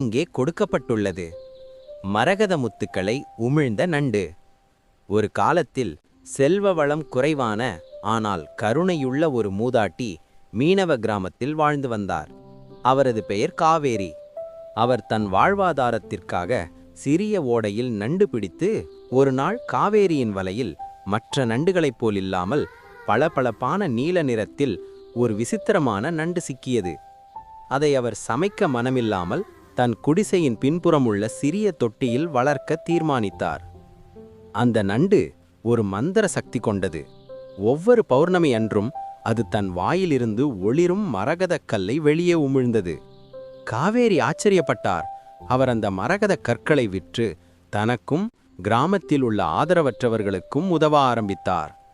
இங்கே கொடுக்கப்பட்டுள்ளது. மரகத முத்துக்களை உமிழ்ந்த நண்டு. ஒரு காலத்தில் செல்வ வளம் குறைவான ஆனால் கருணையுள்ள ஒரு மூதாட்டி மீனவ கிராமத்தில் வாழ்ந்து வந்தார். அவரது பெயர் காவேரி. அவர் தன் வாழ்வாதாரத்திற்காக சிறிய ஓடையில் நண்டு பிடித்து ஒரு நாள் காவேரியின் வலையில் மற்ற நண்டுகளைப் போலில்லாமல் பளபளப்பான நீல நிறத்தில் ஒரு விசித்திரமான நண்டு சிக்கியது. அதை அவர் சமைக்க மனமில்லாமல் தன் குடிசையின் பின்புறம் உள்ள சிறிய தொட்டியில் வளர்க்க தீர்மானித்தார். அந்த நண்டு ஒரு மந்திர சக்தி கொண்டது. ஒவ்வொரு பௌர்ணமி அன்றும் அது தன் வாயிலிருந்து ஒளிரும் மரகதக் கல்லை வெளியே உமிழ்ந்தது. காவேரி ஆச்சரியப்பட்டார். அவர் அந்த மரகத கற்களை விற்று தனக்கும் கிராமத்தில் உள்ள ஆதரவற்றவர்களுக்கும் உதவ ஆரம்பித்தார்.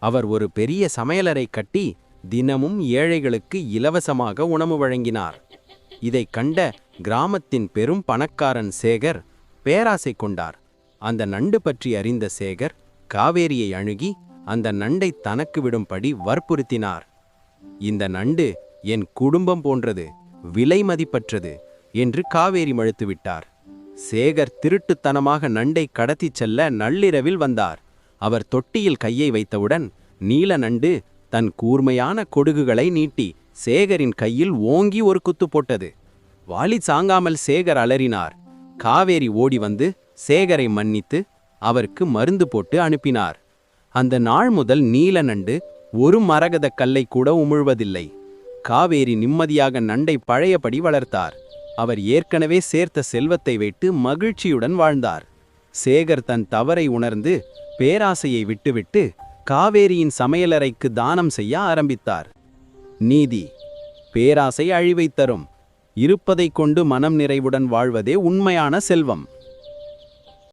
அவர் ஒரு பெரிய சமையலறை கட்டி தினமும் ஏழைகளுக்கு இலவசமாக உணவு வழங்கினார். இதை கண்ட கிராமத்தின் பெரும் பணக்காரன் சேகர் பேராசை கொண்டார். அந்த நண்டு பற்றி அறிந்த சேகர் காவேரியை அணுகி அந்த நண்டை தனக்கு விடும்படி வற்புறுத்தினார். இந்த நண்டு என் குடும்பம் போன்றது விலை மதிப்பற்றது என்று காவேரி மழுத்துவிட்டார் சேகர் திருட்டுத்தனமாக நண்டை கடத்திச் செல்ல நள்ளிரவில் வந்தார். அவர் தொட்டியில் கையை வைத்தவுடன் நீல நண்டு தன் கூர்மையான கொடுகுகளை நீட்டி சேகரின் கையில் ஓங்கி ஒரு குத்து போட்டது. வாலி சாங்காமல் சேகர் அலறினார். காவேரி ஓடி வந்து சேகரை மன்னித்து அவருக்கு மருந்து போட்டு அனுப்பினார். அந்த நாள் முதல் நீல நண்டு ஒரு மரகத கல்லை கூட உமிழ்வதில்லை. காவேரி நிம்மதியாக நண்டை பழையபடி வளர்த்தார். அவர் ஏற்கனவே சேர்த்த செல்வத்தை வைத்து மகிழ்ச்சியுடன் வாழ்ந்தார். சேகர் தன் தவறை உணர்ந்து பேராசையை விட்டுவிட்டு காவேரியின் சமையலறைக்கு தானம் செய்ய ஆரம்பித்தார். நீதி பேராசை அழிவைத் தரும். இருப்பதை கொண்டு மனம் நிறைவுடன் வாழ்வதே உண்மையான செல்வம்.